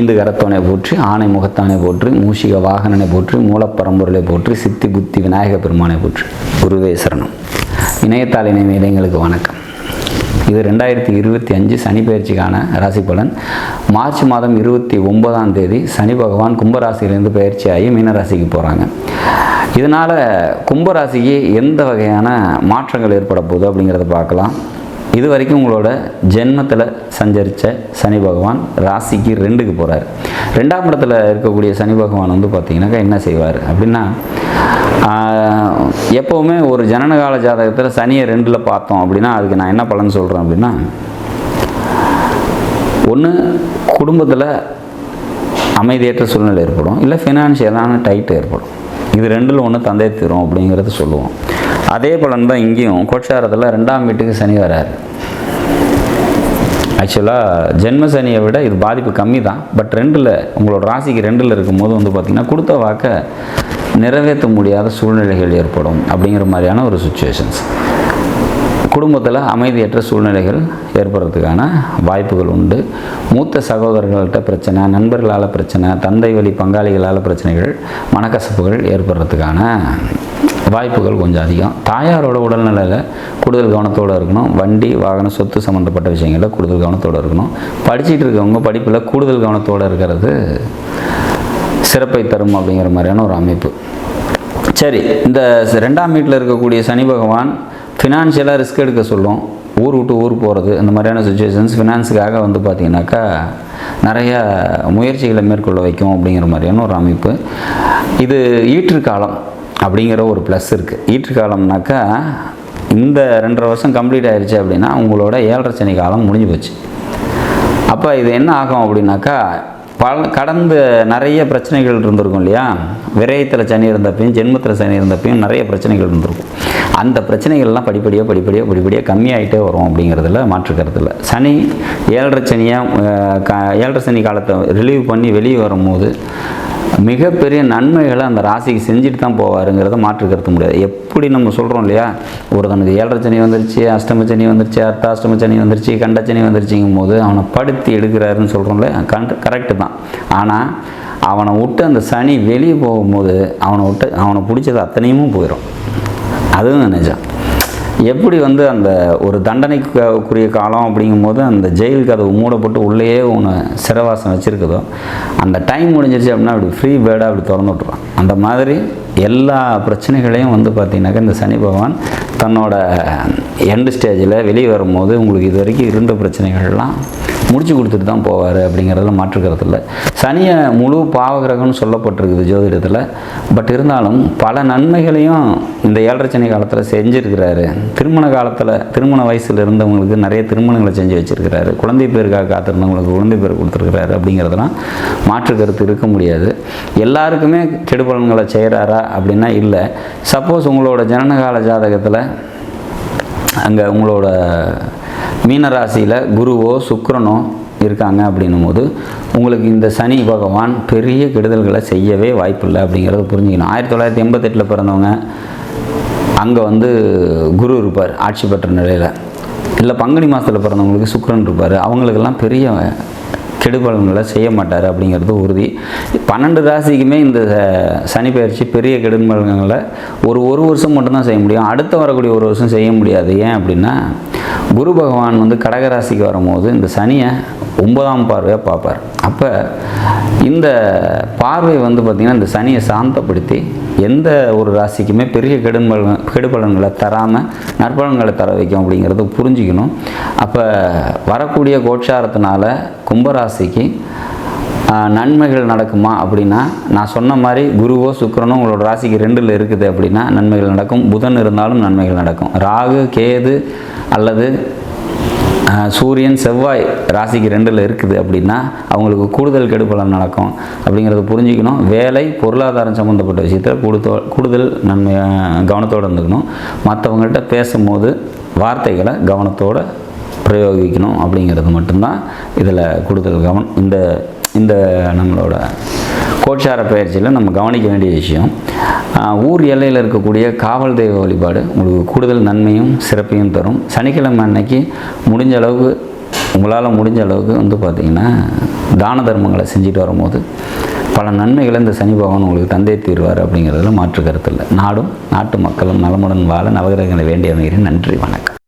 ஐந்து கரத்தோனை போற்றி ஆணை முகத்தானை போற்றி மூஷிக வாகனனை போற்றி மூலப்பரம்பொருளை போற்றி சித்தி புத்தி விநாயக பெருமானை போற்றி. குருவே சரணம். இணையத்தாள் இணைய எங்களுக்கு வணக்கம். இது ரெண்டாயிரத்தி இருபத்தி அஞ்சு சனி பயிற்சிக்கான ராசி பலன். மார்ச் மாதம் இருபத்தி ஒன்பதாம் தேதி சனி பகவான் கும்பராசியிலேருந்து பயிற்சியாகி மீனராசிக்கு போகிறாங்க இதனால் கும்பராசிக்கு எந்த வகையான மாற்றங்கள் ஏற்பட போகுது அப்படிங்கிறத பார்க்கலாம். இது வரைக்கும் உங்களோட ஜென்மத்தில் சஞ்சரித்த சனி பகவான் ராசிக்கு ரெண்டுக்கு போகிறார் ரெண்டாம் இடத்துல இருக்கக்கூடிய சனி பகவான் வந்து பார்த்திங்கனாக்கா என்ன செய்வார் அப்படின்னா எப்போவுமே ஒரு ஜனனகால ஜாதகத்தில் சனியை ரெண்டில் பார்த்தோம் அப்படின்னா அதுக்கு நான் என்ன பலன் சொல்கிறேன் அப்படின்னா ஒன்று குடும்பத்தில் அமைதியற்ற சூழ்நிலை ஏற்படும் இல்லை ஃபினான்ஷியலான டைட் ஏற்படும். இது ரெண்டில் ஒன்று தந்தை தீரும் அப்படிங்கிறத சொல்லுவோம். அதே பலன் தான் இங்கேயும். கோட்சாரத்தில் ரெண்டாம் வீட்டுக்கு சனி வராரு. ஆக்சுவலாக ஜென்ம சனியை விட இது பாதிப்பு கம்மி தான் பட் ரெண்டில் உங்களோட ராசிக்கு ரெண்டில் இருக்கும்போது வந்து பார்த்திங்கன்னா கொடுத்த வாக்கை நிறைவேற்ற முடியாத சூழ்நிலைகள் ஏற்படும் அப்படிங்கிற மாதிரியான ஒரு சுச்சுவேஷன்ஸ் குடும்பத்தில் அமைதியற்ற சூழ்நிலைகள் ஏற்படுறதுக்கான வாய்ப்புகள் உண்டு. மூத்த சகோதரர்கள்ட்ட பிரச்சனை நண்பர்களால் பிரச்சனை தந்தை வழி பங்காளிகளால் பிரச்சனைகள் மனக்கசப்புகள் ஏற்படுறதுக்கான வாய்ப்புகள் கொஞ்சம் அதிகம். தாயாரோட உடல்நிலையில் கூடுதல் கவனத்தோடு இருக்கணும். வண்டி வாகனம் சொத்து சம்மந்தப்பட்ட விஷயங்களில் கூடுதல் கவனத்தோடு இருக்கணும். படிச்சிட்டு இருக்கவங்க படிப்பில் கூடுதல் கவனத்தோடு இருக்கிறது சிறப்பை தரும் அப்படிங்கிற மாதிரியான ஒரு அமைப்பு. சரி இந்த ரெண்டாம் வீட்டில் இருக்கக்கூடிய சனி பகவான் ஃபினான்ஷியலாக ரிஸ்க் எடுக்க சொல்லும். ஊர் விட்டு ஊர் போகிறது இந்த மாதிரியான சுச்சுவேஷன்ஸ் ஃபினான்ஸுக்காக வந்து பார்த்திங்கனாக்கா நிறைய முயற்சிகளை மேற்கொள்ள வைக்கும் அப்படிங்கிற மாதிரியான ஒரு அமைப்பு. இது ஈற்று காலம் அப்படிங்கிற ஒரு ப்ளஸ் இருக்குது ஈற்று காலம்னாக்கா இந்த ரெண்டரை வருஷம் கம்ப்ளீட் ஆயிடுச்சு அப்படின்னா உங்களோட ஏழரை சனி காலம் முடிஞ்சு போச்சு. அப்போ இது என்ன ஆகும் அப்படின்னாக்கா பல கடந்த நிறைய பிரச்சனைகள் இருந்திருக்கும் இல்லையா? விரயத்தில் சனி இருந்தப்பையும் ஜென்மத்தில் சனி இருந்தப்பையும் நிறைய பிரச்சனைகள் இருந்திருக்கும். அந்த பிரச்சனைகள்லாம் படிப்படியாக படிப்படியாக படிப்படியாக கம்மியாயிட்டே வரும் அப்படிங்கிறதுல மாற்று சனி ஏழரை சனியாக ஏழரை சனி காலத்தை ரிலீவ் பண்ணி வெளியே வரும்போது மிகப்பெரிய நன்மைகளை அந்த ராசிக்கு செஞ்சுட்டு தான் போவாருங்கிறத மாற்று கருத்த முடியாது. எப்படி நம்ம சொல்கிறோம் இல்லையா? ஒருத்தனுக்கு ஏழரை சனி வந்துருச்சு அஷ்டம சனி வந்துருச்சு அர்த்தாஷ்டம சனி வந்துருச்சு கண்ட சனி வந்துருச்சுங்கும் போது அவனை படுத்தி எடுக்கிறாருன்னு சொல்கிறோம்ல கண்ட் கரெக்டு தான். ஆனால் அவனை விட்டு அந்த சனி வெளியே போகும்போது அவனை விட்டு அவனை பிடிச்சது அத்தனையுமும் போயிடும் அதுவும் நிஜம். எப்படி வந்து அந்த ஒரு தண்டனைக்குரிய காலம் அப்படிங்கும்போது அந்த ஜெயில் கதவு மூடப்பட்டு உள்ளேயே ஒன்று சிறவாசம் வச்சுருக்குதோ அந்த டைம் முடிஞ்சிருச்சு அப்படின்னா அப்படி ஃப்ரீ பேர்டாக அப்படி திறந்து விட்ருவான் அந்த மாதிரி எல்லா பிரச்சனைகளையும் வந்து பார்த்திங்கனாக்கா இந்த சனி பகவான் தன்னோட எண்டு ஸ்டேஜில் வெளியே வரும்போது உங்களுக்கு இது வரைக்கும் இருந்த பிரச்சனைகள்லாம் முடிச்சு கொடுத்துட்டு தான் போவார் அப்படிங்கிறதுல மாற்றுக்கிறது இல்லை. சனியை முழு பாவகிரகம்னு சொல்லப்பட்டிருக்குது ஜோதிடத்தில். பட் இருந்தாலும் பல நன்மைகளையும் இந்த ஏழரை சனி காலத்தில் செஞ்சுருக்கிறாரு. திருமண காலத்தில் திருமண வயசில் இருந்தவங்களுக்கு நிறைய திருமணங்களை செஞ்சு வச்சுருக்கிறாரு. குழந்தை பேருக்காக காத்திருந்தவங்களுக்கு குழந்தை பேர் கொடுத்துருக்கிறாரு அப்படிங்கிறதெல்லாம் மாற்று கருத்து இருக்க முடியாது. எல்லாருக்குமே கெடுபலன்களை செய்கிறாரா அப்படின்னா இல்லை. சப்போஸ் உங்களோட ஜனனகால ஜாதகத்தில் அங்கே உங்களோட மீனராசியில் குருவோ சுக்கரனோ இருக்காங்க அப்படின்னும் போது உங்களுக்கு இந்த சனி பகவான் பெரிய கெடுதல்களை செய்யவே வாய்ப்பில்லை அப்படிங்கிறத புரிஞ்சுக்கணும். ஆயிரத்தி தொள்ளாயிரத்தி எண்பத்தெட்டில் பிறந்தவங்க அங்கே வந்து குரு இருப்பார் ஆட்சி பெற்ற நிலையில். இல்லை பங்குனி மாதத்தில் பிறந்தவங்களுக்கு சுக்கரன் இருப்பார். அவங்களுக்கெல்லாம் பெரிய கெடுபலன்களை செய்ய மாட்டார் அப்படிங்கிறது உறுதி. பன்னெண்டு ராசிக்குமே இந்த சனி பயிற்சி பெரிய கெடுபலன்களை ஒரு ஒரு வருஷம் மட்டும்தான் செய்ய முடியும். அடுத்து வரக்கூடிய ஒரு வருஷம் செய்ய முடியாது. ஏன் அப்படின்னா குரு பகவான் வந்து கடகராசிக்கு வரும்போது இந்த சனியை ஒன்பதாம் பார்வையாக பார்ப்பார். அப்போ இந்த பார்வை வந்து பார்த்திங்கன்னா இந்த சனியை சாந்தப்படுத்தி எந்த ஒரு ராசிக்குமே பெரிய கெடுபலன் கெடுபலன்களை தராமல் நற்பலன்களை தர வைக்கும் அப்படிங்கிறத புரிஞ்சுக்கணும். அப்போ வரக்கூடிய கோட்சாரத்தினால கும்பராசிக்கு நன்மைகள் நடக்குமா அப்படின்னா நான் சொன்ன மாதிரி குருவோ சுக்கிரனோ உங்களோட ராசிக்கு ரெண்டில் இருக்குது அப்படின்னா நன்மைகள் நடக்கும். புதன் இருந்தாலும் நன்மைகள் நடக்கும். ராகு கேது அல்லது சூரியன் செவ்வாய் ராசிக்கு ரெண்டில் இருக்குது அப்படின்னா அவங்களுக்கு கூடுதல் கெடுபலம் நடக்கும் அப்படிங்கிறத புரிஞ்சுக்கணும். வேலை பொருளாதாரம் சம்மந்தப்பட்ட விஷயத்தில் கூடுதோ கூடுதல் நன்மை கவனத்தோடு இருந்துக்கணும். மற்றவங்கள்ட்ட பேசும்போது வார்த்தைகளை கவனத்தோடு பிரயோகிக்கணும் அப்படிங்கிறது மட்டும்தான் இதில் கூடுதல் கவனம். இந்த இந்த நம்மளோட கோட்சார பயிற்சியில் நம்ம கவனிக்க வேண்டிய விஷயம். ஊர் எல்லையில் இருக்கக்கூடிய காவல் தெய்வ வழிபாடு உங்களுக்கு கூடுதல் நன்மையும் சிறப்பையும் தரும். சனிக்கிழமை அன்னைக்கு முடிஞ்ச அளவுக்கு உங்களால் முடிஞ்ச அளவுக்கு வந்து பார்த்திங்கன்னா தான தர்மங்களை செஞ்சுட்டு வரும்போது பல நன்மைகளை இந்த சனி பகவான் உங்களுக்கு தந்தை தீர்வார் அப்படிங்கிறதுல மாற்று கருத்து இல்லை. நாடும் நாட்டு மக்களும் நலமுடன் வாழ நவகிரகங்களை வேண்டிய அமைகிறேன் நன்றி வணக்கம்.